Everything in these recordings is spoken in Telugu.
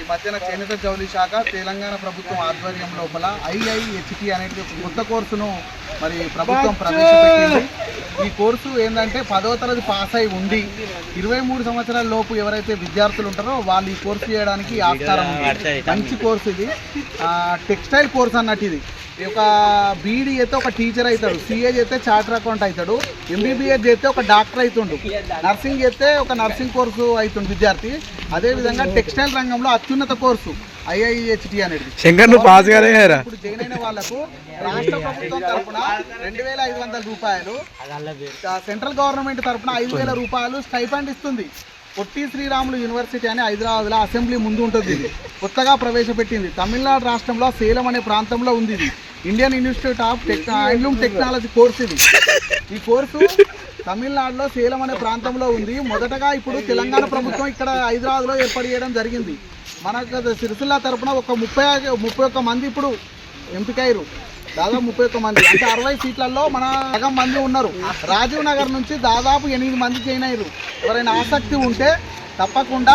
ఈ మధ్యన చేనేత జౌలి శాఖ తెలంగాణ ప్రభుత్వం ఆధ్వర్యం లోపల ఐఐహెచ్టి అనేది ఒక కొత్త కోర్సును మరి ప్రభుత్వం ప్రవేశపెట్టింది. ఈ కోర్సు ఏంటంటే పదవ తరగతి పాస్ అయి ఉండి ఇరవై మూడు సంవత్సరాల లోపు ఎవరైతే విద్యార్థులు ఉంటారో వాళ్ళు ఈ కోర్సు చేయడానికి ఆస్కారం ఉంది. మంచి కోర్సు ఇది. టెక్స్టైల్ కోర్స్ అన్నట్టు ఇది. ఒక బీడీ అయితే ఒక టీచర్ అవుతాడు. సిఏ చేస్తే చార్టర్ అకౌంట్ అవుతాడు. ఎంబీబీఎస్ చేస్తే ఒక డాక్టర్ అవుతుండు. నర్సింగ్ చేస్తే ఒక నర్సింగ్ కోర్సు అవుతుండు విద్యార్థి. అదేవిధంగా టెక్స్టైల్ రంగంలో అత్యున్నత కోర్సు అనేది. శంకర్ పాస్ కాలే కదరా ఇప్పుడు జాయిన్ అయిన వాళ్ళకు రాష్ట్ర ప్రభుత్వం తరపున రెండు వేల ఐదు వందల రూపాయలు. సెంట్రల్ గవర్నమెంట్ తరపున ఐదు వేల రూపాయలు స్టైఫండ్ ఇస్తుంది. పొట్టి శ్రీరాములు యూనివర్సిటీ అని హైదరాబాద్లో అసెంబ్లీ ముందు ఉంటుంది. ఇది కొత్తగా ప్రవేశపెట్టింది. తమిళనాడు రాష్ట్రంలో సేలం అనే ప్రాంతంలో ఉంది ఇది. Indian institute of tech handloom technology course ఇది. ఈ కోర్సు తమిళనాడులో సేలం అనే ప్రాంతంలో ఉంది. మొదటగా ఇప్పుడు తెలంగాణ ప్రభుత్వం ఇక్కడ హైదరాబాద్లో ఏర్పాటు చేయడం జరిగింది. మనకు సిరిసిల్ల తరపున ఒక ముప్పై ముప్పై ఒక్క మంది ఇప్పుడు ఎంపికయ్యారు. దాదాపు ముప్పై ఒక్క మంది. అంటే అరవై సీట్లలో మన సగం మంది ఉన్నారు. రాజీవ్ నగర్ నుంచి దాదాపు ఎనిమిది మంది జాయిన్ అయ్యారు. ఎవరైనా ఆసక్తి ఉంటే తప్పకుండా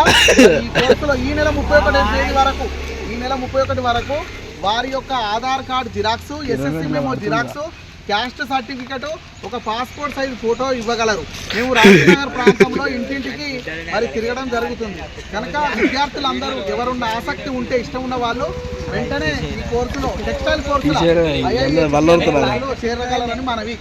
ఈ కోర్సులో ఈ నెల ముప్పై ఒకటి తేదీ వరకు ఈ నెల ముప్పై ఒకటి వరకు వారి యొక్క Aadhaar card xerox SSC memo xerox caste certificate ఒక పాస్పోర్ట్ సైజ్ ఫోటో ఇవ్వగలరు. మేము రాజనగర్ ప్రాంతంలో ఇంటింటికి మరి తిరగడం జరుగుతుంది. కనుక విద్యార్థులందరూ ఎవరున్న ఆసక్తి ఉంటే ఇష్టం ఉన్న వాళ్ళు వెంటనే ఈ కోర్సులో టెక్స్టైల్ కోర్సులో. చేరగలరని మనవి.